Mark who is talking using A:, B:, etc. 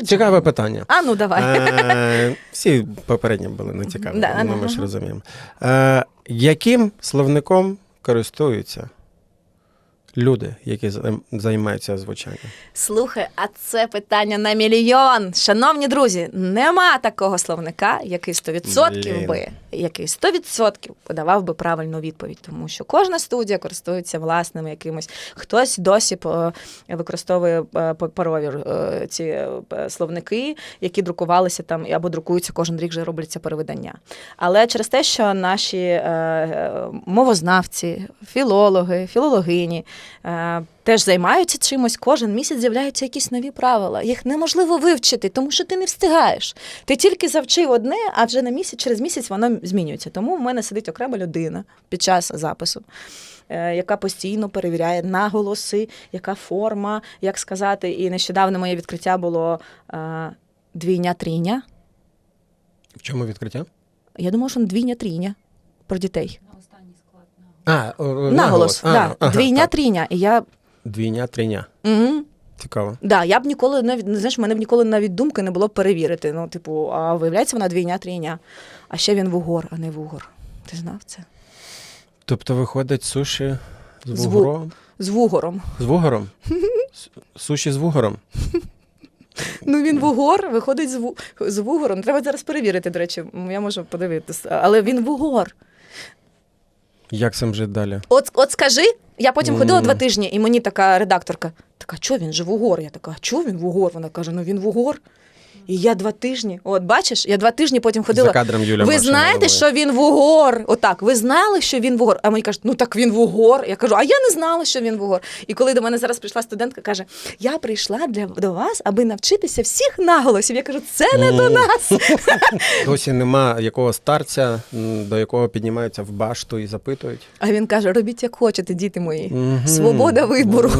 A: Попереджаю.
B: Цікаве питання.
A: А ну давай.
B: Е, всі попередні були не цікаві,
A: Да,
B: ну, ми ж розуміємо. Е, яким словником користуються люди, які займ- займаються звучанням?
A: Слухай, а це питання на мільйон. Шановні друзі, нема такого словника, який 100%
B: Блін.
A: би, який 100% подавав би правильну відповідь, тому що кожна студія користується власними якимось. Хтось досі використовує е, паперові е, ці е, словники, які друкувалися там або друкуються кожен рік, вже робляться перевидання. Але через те, що наші мовознавці, філологи, філологині теж займаються чимось, кожен місяць з'являються якісь нові правила. Їх неможливо вивчити, тому що ти не встигаєш. Ти тільки завчив одне, а вже на місяць, через місяць воно змінюється. Тому в мене сидить окрема людина під час запису. е, Яка постійно перевіряє наголоси, яка форма, як сказати. І нещодавно моє відкриття було е, двійня-трійня.
B: В чому відкриття?
A: Я думала, що двійня-трійня про дітей.
B: А, о, о,
A: Наголос,
B: А,
A: да.
B: ага,
A: двійня,
B: так.
A: трійня. І я
B: Двійня, триня.
A: угу.
B: Цікаво.
A: Да, я б ніколи навіть знаєш, в мене б ніколи навіть думки не було перевірити. Ну, типу, а виявляється, вона двійня, трійня. А ще він вугор, а не вугор. Ти знав це?
B: Тобто виходить суші з
A: З ву-
B: вугором?
A: З вугором.
B: З вугором? С- Суші з вугором.
A: Ну він вугор, виходить з, ву... з вугором. Треба зараз перевірити, до речі, я можу подивитися. Але він вугор.
B: Як сам жити далі?
A: От, от скажи, я потім ходила два тижні, і мені така редакторка, така, чого він же вугор? Я така, чого він в угор? Вона каже, ну він вугор. І я два тижні, от бачиш, я два тижні потім ходила.
B: За кадром Юля
A: ви знаєте, що він вугор? Отак, ви знали, що він вугор? А мені кажуть, ну так він вугор. Я кажу, а я не знала, що він вугор. І коли до мене зараз прийшла студентка, каже: Я прийшла для до вас, аби навчитися всіх наголосів. Я кажу, це не до нас.
B: Досі нема якого старця, до якого піднімаються в башту і запитують.
A: А він каже: робіть як хочете, діти мої. Свобода вибору.